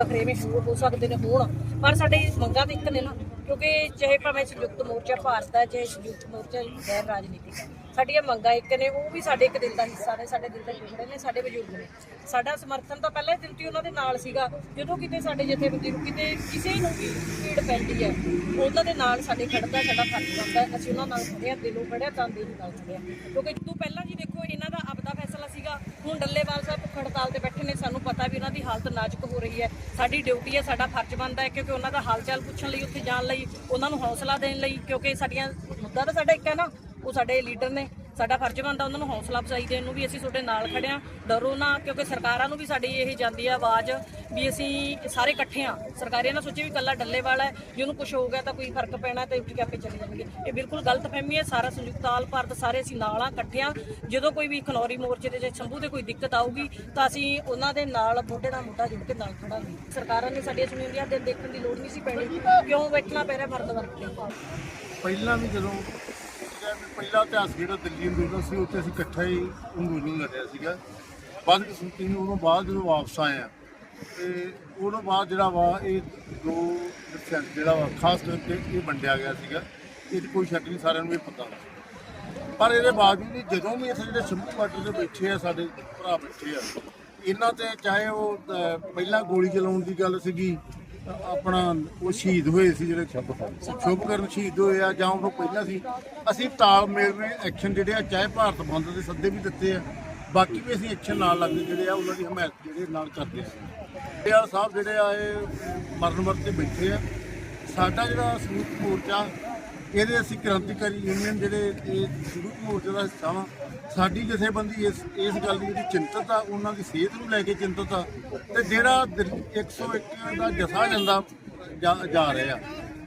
ਖਰੇਵੇਂ ਸ਼ੁਰੂ ਹੋ ਸਕਦੇ ਨੇ ਹੋਣ, ਪਰ ਸਾਡੇ ਮੰਗਾਂ ਤਾਂ ਇੱਕ ਨੇ ਨਾ, ਕਿਉਂਕਿ ਚਾਹੇ ਭਾਵੇਂ ਸੰਯੁਕਤ ਮੋਰਚਾ ਭਾਰਤ ਦਾ ਚਾਹੇ ਸੰਯੁਕਤ ਮੋਰਚਾ ਗੈਰ ਰਾਜਨੀਤਿਕ ਹੈ। ਸਾਡੀਆਂ ਮੰਗਾਂ ਇੱਕ ਨੇ, ਉਹ ਵੀ ਸਾਡੇ ਇੱਕ ਦਿਲ ਦਾ ਹਿੱਸਾ ਨੇ, ਸਾਡੇ ਦਿਲ ਦੇ ਟੁਕੜੇ ਨੇ, ਸਾਡੇ ਬਜ਼ੁਰਗ ਨੇ। ਸਾਡਾ ਸਮਰਥਨ ਤਾਂ ਪਹਿਲਾਂ ਦਿਨ ਤੋਂ ਹੀ ਉਹਨਾਂ ਦੇ ਨਾਲ ਸੀਗਾ। ਜਦੋਂ ਕਿਤੇ ਸਾਡੇ ਜਥੇਬੰਦੀ ਨੂੰ ਕਿਤੇ ਕਿਸੇ ਨੂੰ ਵੀ ਭੀੜ ਪੈਂਦੀ ਹੈ, ਉਹਨਾਂ ਦੇ ਨਾਲ ਸਾਡੇ ਖੜਦਾ ਸਾਡਾ ਫਰਜ਼ ਬਣਦਾ ਅਸੀਂ ਉਹਨਾਂ ਨਾਲ ਖੜੇ ਦਿਲੋਂ ਖੜੇ ਹਾਂ, ਤਾਂ ਦਿਲ ਨਾਲ ਖੜੇ ਹਾਂ। ਕਿਉਂਕਿ ਜਦੋਂ ਪਹਿਲਾਂ ਜੀ ਦੇਖੋ, ਇਹਨਾਂ ਦਾ ਆਪਦਾ ਫੈਸਲਾ ਸੀਗਾ। ਹੁਣ ਡੱਲੇਵਾਲ ਸਾਹਿਬ ਭੁੱਖ ਹੜਤਾਲ ਤੇ ਬੈਠੇ ਨੇ, ਸਾਨੂੰ ਪਤਾ ਵੀ ਉਹਨਾਂ ਦੀ ਹਾਲਤ ਨਾਜ਼ੁਕ ਹੋ ਰਹੀ ਹੈ। ਸਾਡੀ ਡਿਊਟੀ ਹੈ, ਸਾਡਾ ਫਰਜ਼ ਬਣਦਾ ਹੈ ਕਿਉਂਕਿ ਉਹਨਾਂ ਦਾ ਹਾਲ ਚਾਲ ਪੁੱਛਣ ਲਈ, ਉੱਥੇ ਜਾਣ ਲਈ, ਉਹਨਾਂ ਨੂੰ ਹੌਸਲਾ ਦੇਣ ਲਈ, ਕਿਉਂਕਿ ਸਾਡੀਆਂ ਮੁੱਦਾ ਤਾਂ ਸਾਡਾ ਇੱਕ ਹੈ ਨਾ ਉਹ ਸਾਡੇ ਲੀਡਰ ਨੇ, ਸਾਡਾ ਫਰਜ਼ ਬਣਦਾ ਉਹਨਾਂ ਨੂੰ ਹੌਸਲਾ ਅਫਜ਼ਾਈ ਦੇਣ ਨੂੰ ਵੀ ਅਸੀਂ ਤੁਹਾਡੇ ਨਾਲ ਖੜੇ ਹਾਂ। ਡਰੋ ਨਾ, ਕਿਉਂਕਿ ਸਰਕਾਰਾਂ ਨੂੰ ਵੀ ਸਾਡੀ ਇਹ ਜਾਂਦੀ ਹੈ ਆਵਾਜ਼ ਵੀ ਅਸੀਂ ਸਾਰੇ ਇਕੱਠੇ ਹਾਂ। ਸਰਕਾਰੀਆਂ ਨਾਲ ਸੋਚੇ ਵੀ ਕੱਲਾ ਡੱਲੇ ਵਾਲਾ ਹੈ, ਜੇ ਉਹਨੂੰ ਕੁਝ ਹੋ ਗਿਆ ਤਾਂ ਕੋਈ ਫ਼ਰਕ ਪੈਣਾ ਤਾਂ ਉੱਠ ਕੇ ਆਪੇ ਚਲੇ ਜਾਣਗੇ। ਇਹ ਬਿਲਕੁਲ ਗਲਤ ਫਹਿਮੀ ਹੈ, ਸਾਰਾ ਸੰਯੁਕਤ ਆਲ ਭਾਰਤ, ਸਾਰੇ ਅਸੀਂ ਨਾਲ ਆ ਇਕੱਠੇ ਹਾਂ। ਜਦੋਂ ਕੋਈ ਵੀ ਖਨੌਰੀ ਮੋਰਚੇ ਦੇ ਜਾਂ ਸ਼ੰਭੂ ਦੇ ਕੋਈ ਦਿੱਕਤ ਆਊਗੀ, ਤਾਂ ਅਸੀਂ ਉਹਨਾਂ ਦੇ ਨਾਲ ਮੋਢੇ ਨਾਲ ਮੋਢਾ ਜੋੜ ਕੇ ਨਾਲ ਖੜਾਂਗੇ। ਸਰਕਾਰਾਂ ਨੇ ਸਾਡੀਆਂ ਸੁਣੀਆਂ ਦੇ ਦੇਖਣ ਦੀ ਲੋੜ ਨਹੀਂ ਸੀ ਪੈਣੀ, ਕਿਉਂ ਬੈਠਣਾ ਪੈ ਰਿਹਾ ਫਰਦ ਵਰਤ ਵਰਤੇ ਪਹਿਲਾਂ ਵੀ ਜਦੋਂ ਵੀ ਪਹਿਲਾ ਇਤਿਹਾਸ ਜਿਹੜਾ ਦਿੱਲੀ ਅੰਦੋਲਨ ਸੀ, ਉੱਥੇ ਅਸੀਂ ਇਕੱਠਾ ਹੀ ਅੰਦੋਲਨ ਲੜਿਆ ਸੀਗਾ। ਬਾਅਦ ਕਿਸਮਤੀ ਨੂੰ ਉਦੋਂ ਬਾਅਦ ਜਦੋਂ ਵਾਪਸ ਆਏ ਆ ਤੇ ਉਦੋਂ ਬਾਅਦ ਜਿਹੜਾ ਵਾ, ਇਹ ਦੋ percent ਜਿਹੜਾ ਵਾ, ਖਾਸ ਕਰਕੇ ਇਹ ਵੰਡਿਆ ਗਿਆ ਸੀਗਾ। ਇਹ 'ਚ ਕੋਈ ਸ਼ੱਕ ਨਹੀਂ, ਸਾਰਿਆਂ ਨੂੰ ਇਹ ਪਤਾ ਪਰ ਇਹਦੇ ਬਾਵਜੂਦ ਵੀ ਜਦੋਂ ਵੀ ਇੱਥੇ ਜਿਹੜੇ ਸ਼ੰਭੂ ਬਾਰਡਰ ਤੇ ਬੈਠੇ ਆ, ਸਾਡੇ ਭਰਾ ਬੈਠੇ ਆ, ਇਹਨਾਂ ਤੇ ਚਾਹੇ ਉਹ ਪਹਿਲਾਂ ਗੋਲੀ ਚਲਾਉਣ ਦੀ ਗੱਲ ਸੀਗੀ ਆਪਣਾ ਉਹ ਸ਼ਹੀਦ ਹੋਏ ਸੀ ਜਿਹੜੇ ਸ਼ੁਭਕਰਨ ਸ਼ਹੀਦ ਹੋਏ ਆ ਜਾਂ ਉਹ ਪਹਿਲਾਂ ਸੀ। ਅਸੀਂ ਤਾਲਮੇਲ ਵਿੱਚ ਐਕਸ਼ਨ ਜਿਹੜੇ ਆ, ਚਾਹੇ ਭਾਰਤ ਬੰਦ ਦੇ ਸੱਦੇ ਵੀ ਦਿੱਤੇ ਆ, ਬਾਕੀ ਵੀ ਅਸੀਂ ਐਕਸ਼ਨ ਨਾਲ ਲੱਗਦੇ ਜਿਹੜੇ ਆ, ਉਹਨਾਂ ਦੀ ਹਮਾਇਤ ਜਿਹੜੇ ਨਾਲ ਕਰਦੇ ਸੀ ਇਹ ਸਾਹਿਬ ਜਿਹੜੇ ਆ, ਇਹ ਮਰਨ ਵਰਤੇ ਬੈਠੇ ਆ। ਸਾਡਾ ਜਿਹੜਾ ਸੰਯੁਕਤ ਮੋਰਚਾ ਇਹਦੇ ਅਸੀਂ ਕ੍ਰਾਂਤੀਕਾਰੀ ਯੂਨੀਅਨ ਜਿਹੜੇ ਇਹ ਸੰਯੁਕਤ ਮੋਰਚੇ ਦਾ ਹਿੱਸਾ ਵਾ। ਸਾਡੀ ਜਥੇਬੰਦੀ ਇਸ ਇਸ ਗੱਲ ਦੀ ਜਿਹੜੀ ਚਿੰਤਤ ਆ, ਉਹਨਾਂ ਦੀ ਸਿਹਤ ਨੂੰ ਲੈ ਕੇ ਚਿੰਤਤ ਆ। ਤੇ ਜਿਹੜਾ ਦਿੱਲੀ 101 ਦਾ ਜਥਾ ਜਾਂਦਾ, ਜਾ ਜਾ ਰਿਹਾ।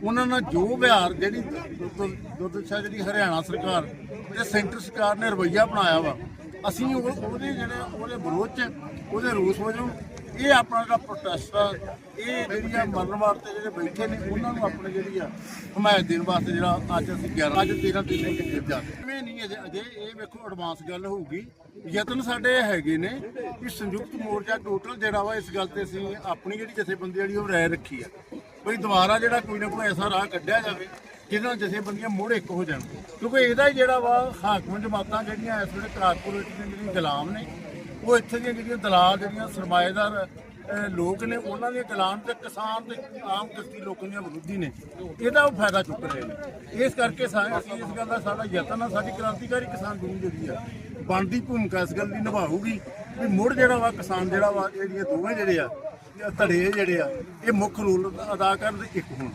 ਉਹਨਾਂ ਨਾਲ ਜੋ ਵਿਹਾਰ ਜਿਹੜੀ ਦੁਰਦਸ਼ਾ ਜਿਹੜੀ ਹਰਿਆਣਾ ਸਰਕਾਰ ਤੇ ਸੈਂਟਰ ਸਰਕਾਰ ਨੇ ਰਵੱਈਆ ਬਣਾਇਆ ਵਾ, ਅਸੀਂ ਉਹ- ਉਹਦੇ ਜਿਹੜੇ, ਉਹਦੇ ਵਿਰੋਧ ਚ, ਉਹਦੇ ਰੋਸ ਵਜੋਂ ਇਹ ਆਪਣਾ ਜਿਹੜਾ ਪ੍ਰੋਟੈਸਟ ਆ, ਇਹ ਜਿਹੜੀਆਂ ਮਰਨ ਵਾਸਤੇ ਜਿਹੜੇ ਬੈਠੇ ਨੇ, ਉਹਨਾਂ ਨੂੰ ਆਪਣੀ ਜਿਹੜੀ ਆ ਹਮਾਇਤ ਦੇਣ ਵਾਸਤੇ ਜਿਹੜਾ ਅੱਜ ਅਸੀਂ 11 ਅੱਜ 13 ਤਰੀਕ ਨੂੰ ਕਿੱਥੇ ਜਾ ਇਹ ਨਹੀਂ ਅਜੇ ਅਜੇ ਇਹ ਵੇਖੋ ਐਡਵਾਂਸ ਗੱਲ ਹੋਊਗੀ। ਯਤਨ ਸਾਡੇ ਹੈਗੇ ਨੇ ਕਿ ਸੰਯੁਕਤ ਮੋਰਚਾ ਟੋਟਲ ਜਿਹੜਾ ਵਾ ਇਸ ਗੱਲ ਤੇ ਅਸੀਂ ਆਪਣੀ ਜਿਹੜੀ ਜਥੇਬੰਦੀ ਜਿਹੜੀ ਉਹ ਰਾਏ ਰੱਖੀ ਆ। ਬਈ ਦੁਬਾਰਾ ਜਿਹੜਾ ਕੋਈ ਨਾ ਕੋਈ ਐਸਾ ਰਾਹ ਕੱਢਿਆ ਜਾਵੇ ਜਿਹਦੇ ਨਾਲ ਜਥੇਬੰਦੀਆਂ ਮੁੜ ਇੱਕ ਹੋ ਜਾਣ। ਕਿਉਂਕਿ ਇਹਦਾ ਹੀ ਜਿਹੜਾ ਵਾ ਹਾਕਮ ਜਮਾਤਾਂ ਜਿਹੜੀਆਂ ਇਸ ਵੇਲੇ ਕਾਰਪੋਰੇਟ ਦੇ ਜਿਹੜੀਆਂ ਗੁਲਾਮ ਨੇ ਉਹ ਇੱਥੇ ਦੀਆਂ ਜਿਹੜੀਆਂ ਦਲਾਲ ਜਿਹੜੀਆਂ ਸਰਮਾਏਦਾਰ ਲੋਕ ਨੇ, ਉਹਨਾਂ ਦੇ ਦਲਾਨ ਤੇ ਕਿਸਾਨ ਤੇ ਆਮ ਕਿਸ਼ਤੀ ਲੋਕਾਂ ਦੀਆਂ ਵਿਰੋਧੀ ਨੇ। ਇਹਦਾ ਉਹ ਫਾਇਦਾ ਚੁੱਕ ਰਹੇ ਨੇ। ਇਸ ਕਰਕੇ ਸਾ- ਅਸੀਂ ਇਸ ਗੱਲ ਦਾ ਸਾਡਾ ਯਤਨ ਆ, ਸਾਡੀ ਕ੍ਰਾਂਤੀਕਾਰੀ ਕਿਸਾਨ ਦੁਨੀ ਜਿਹੜੀ ਆ, ਬਣਦੀ ਭੂਮਿਕਾ ਇਸ ਗੱਲ ਦੀ ਨਿਭਾਊਗੀ ਵੀ ਮੁੜ ਜਿਹੜਾ ਵਾ ਕਿਸਾਨ ਜਿਹੜਾ ਵਾ ਜਿਹੜੀਆਂ ਦੋਵੇਂ ਜਿਹੜੇ ਆ, ਧੜੇ ਜਿਹੜੇ ਆ, ਇਹ ਮੁੱਖ ਰੋਲ ਅਦਾ ਕਰਨ ਤੇ ਇੱਕ ਹੋਣ।